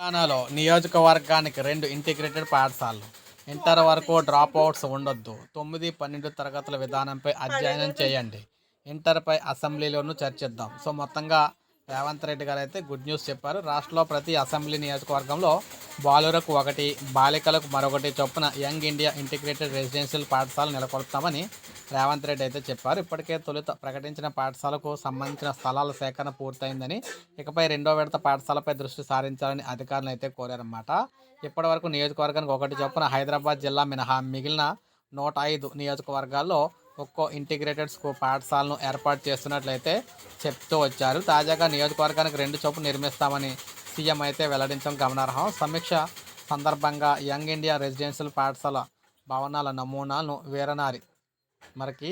తెలంగాణలో నియోజకవర్గానికి రెండు ఇంటిగ్రేటెడ్ పాఠశాలలు. ఇంటర్ వరకు డ్రాప్ అవుట్స్ ఉండొద్దు. తొమ్మిది పన్నెండు తరగతుల విధానంపై అధ్యయనం చేయండి. ఇంటర్పై అసెంబ్లీలోనూ చర్చిద్దాం. సో మొత్తంగా రేవంత్ రెడ్డి గారు అయితే గుడ్ న్యూస్ చెప్పారు. రాష్ట్రంలో ప్రతి అసెంబ్లీ నియోజకవర్గంలో బాలురకు ఒకటి బాలికలకు మరొకటి చొప్పున యంగ్ ఇండియా ఇంటిగ్రేటెడ్ రెసిడెన్షియల్ పాఠశాల నెలకొల్పుతామని రేవంత్ రెడ్డి అయితే చెప్పారు. ఇప్పటికే తొలుత ప్రకటించిన పాఠశాలకు సంబంధించిన స్థలాల సేకరణ పూర్తయిందని ఇకపై రెండో విడత పాఠశాలపై దృష్టి సారించాలని అధికారులు అయితే కోరారన్నమాట. ఇప్పటి వరకు నియోజకవర్గానికి ఒకటి చొప్పున హైదరాబాద్ జిల్లా మినహా మిగిలిన నూట ఐదు నియోజకవర్గాల్లో ఒక్కో ఇంటిగ్రేటెడ్ స్కూల్ పాఠశాలను ఏర్పాటు చేస్తున్నట్లయితే చెప్తూ వచ్చారు. తాజాగా నియోజకవర్గానికి రెండు చొప్పున నిర్మిస్తామని సీఎం అయితే వెల్లడించడం గమనార్హం. సమీక్ష సందర్భంగా యంగ్ ఇండియా రెసిడెన్షియల్ పాఠశాల భవనాల నమూనాలను వీరనారి. మనకి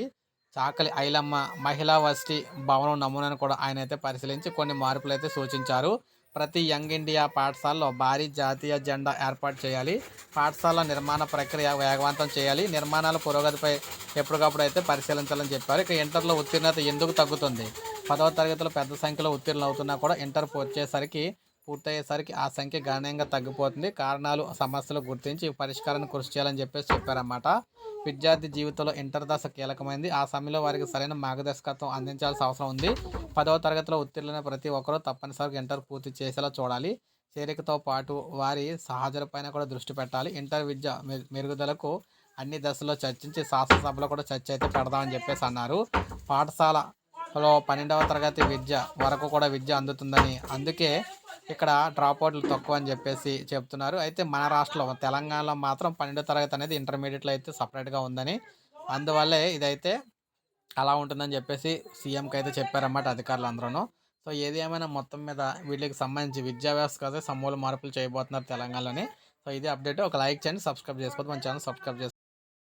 చాకలి ఐలమ్మ మహిళా వసతి భవనం నమూనాను కూడా ఆయన అయితే పరిశీలించి కొన్ని మార్పులు అయితే సూచించారు. ప్రతి యంగ్ ఇండియా పాఠశాలలో భారీ జాతీయ జెండా ఏర్పాటు చేయాలి. పాఠశాల నిర్మాణ ప్రక్రియ వేగవంతం చేయాలి. నిర్మాణాల పురోగతిపై ఎప్పటికప్పుడు అయితే పరిశీలించాలని చెప్పారు. ఇక ఇంటర్లో ఉత్తీర్ణత ఎందుకు తగ్గుతుంది? పదవ తరగతిలో పెద్ద సంఖ్యలో ఉత్తీర్ణులు అవుతున్నా కూడా ఇంటర్ వచ్చేసరికి పూర్తయ్యేసరికి ఆ సంఖ్య గణనీయంగా తగ్గిపోతుంది. కారణాలు సమస్యలు గుర్తించి పరిష్కారాన్ని కృషి చేయాలని చెప్పేసి చెప్పారన్నమాట. విద్యార్థి జీవితంలో ఇంటర్ దశ కీలకమైంది. ఆ సమయంలో వారికి సరైన మార్గదర్శకత్వం అందించాల్సిన అవసరం ఉంది. పదవ తరగతిలో ఉత్తీర్ణులైన ప్రతి ఒక్కరూ తప్పనిసరిగా ఇంటర్ పూర్తి చేసేలా చూడాలి. చేరికతో పాటు వారి సహజలపైన కూడా దృష్టి పెట్టాలి. ఇంటర్ విద్య మెరుగుదలకు అన్ని దశల్లో చర్చించి శాసనసభలో కూడా చర్చ అయితే పెడదామని చెప్పేసి అన్నారు. పాఠశాలలో పన్నెండవ తరగతి విద్య వరకు కూడా విద్య అందుతుందని. అందుకే ఇక్కడ డ్రాప్ అవుట్లు తక్కువ అని చెప్పేసి చెప్తున్నారు. అయితే మన రాష్ట్రంలో తెలంగాణలో మాత్రం పన్నెండో తరగతి అనేది ఇంటర్మీడియట్లో అయితే సపరేట్గా ఉందని. అందువల్లే ఇదైతే అలా ఉంటుందని చెప్పేసి సీఎంకి అయితే చెప్పారన్నమాట అధికారులు అందరూ సో ఏది ఏమైనా మొత్తం మీద వీటికి సంబంధించి విద్యా వ్యవస్థ సమూల మార్పులు చేయబోతున్నారు తెలంగాణలోని. సో ఇది అప్డేట్ ఒక లైక్ చేయండి సబ్స్క్రైబ్ చేసుకోవద్దు. మన ఛానల్ సబ్స్క్రైబ్ చేసుకోండి